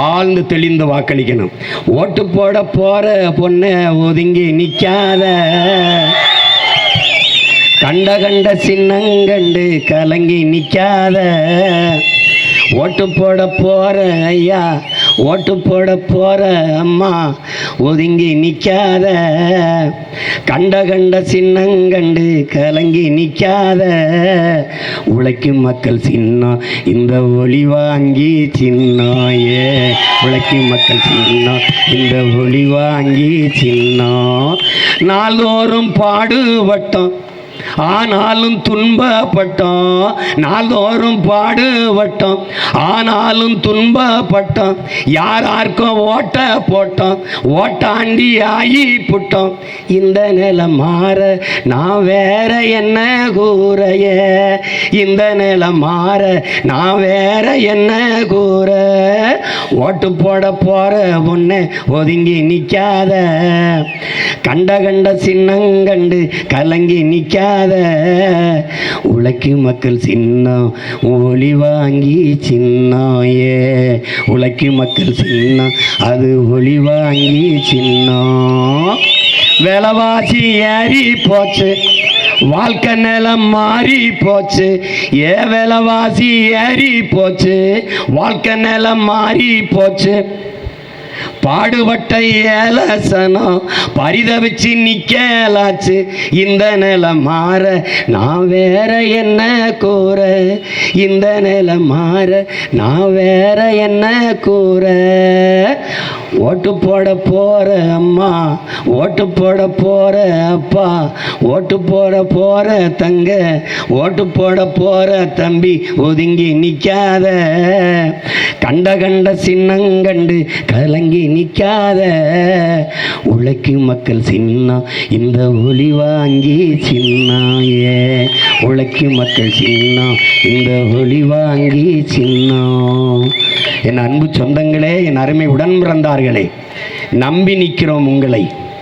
ஆழ்ந்து தெளிந்து வாக்களிக்கணும். ஓட்டு போட போற பொண்ணை ஒதுங்கி நிற்காத கண்ட கண்ட சின்னங்கண்டு கலங்கி நிற்காத ஓட்டு போட போற ஐயா ஓட்டு போட போற அம்மா ஒதுங்கி நிற்காத கண்ட கண்ட சின்னங்கண்டு கலங்கி நிற்காத உழைக்கும் மக்கள் சின்னம் இந்த ஒளி வாங்கி சின்னம் ஏ உழைக்கும் மக்கள் சின்னம் இந்த ஒளி வாங்கி சின்னம் நாள்தோறும் பாடுபட்டோம். ஆனாலும் துன்பப்பட்டோம் நாள்தோறும் பாடுபட்டோம் ஆனாலும் துன்பப்பட்டோம் யார் யாருக்கும் ஓட்ட போட்டோம் ஓட்டாண்டி ஆகி புட்டோம் இந்த நிலை மாற நான் வேற என்ன கூறைய? இந்த நிலை மாற நான் வேற என்ன கூற? ஓட்டு போட போற பொண்ணு ஒதுங்கி நிற்காத கண்ட கண்ட சின்னங்கண்டு கலங்கி நிற்காத உழைக்கும் மக்கள் சின்னம் ஒளி வாங்கி சின்னம் ஏ உழைக்கும் மக்கள் சின்னம் அது ஒளி வாங்கி சின்னம். விலவாசி ஏறி போச்சு. வாழ்க்கை நிலம் மாறி போச்சு. ஏ விலவாசி ஏறி போச்சு. வாழ்க்கை நிலம் மாறி போச்சு. பாடுபட்ட ஏலசனம் பரிதவிச்சு நிக்கலாச்சு. இந்த நிலை மாற நான் வேற என்ன கூற? இந்த நிலை மாற நான் வேற என்ன கூற? ஓட்டு போட போற அம்மா ஓட்டு போட போற அப்பா ஓட்டு போட போற தங்க ஓட்டு போட போற தம்பி ஒதுங்கி நிற்காத கண்ட கண்ட சின்னங்கண்டு கலங்கி நிற்காத உழைக்கும் மக்கள் சின்னம் இந்த ஒளி வாங்கி சின்னாயே. உழைக்கும் மக்கள் சின்னம் இந்த ஒளி வாங்கி சின்னம். என் அன்பு சொந்தங்களே என் அருமை உடன் பிறந்தார்களே நம்பி நிற்கிறோம் உங்களை.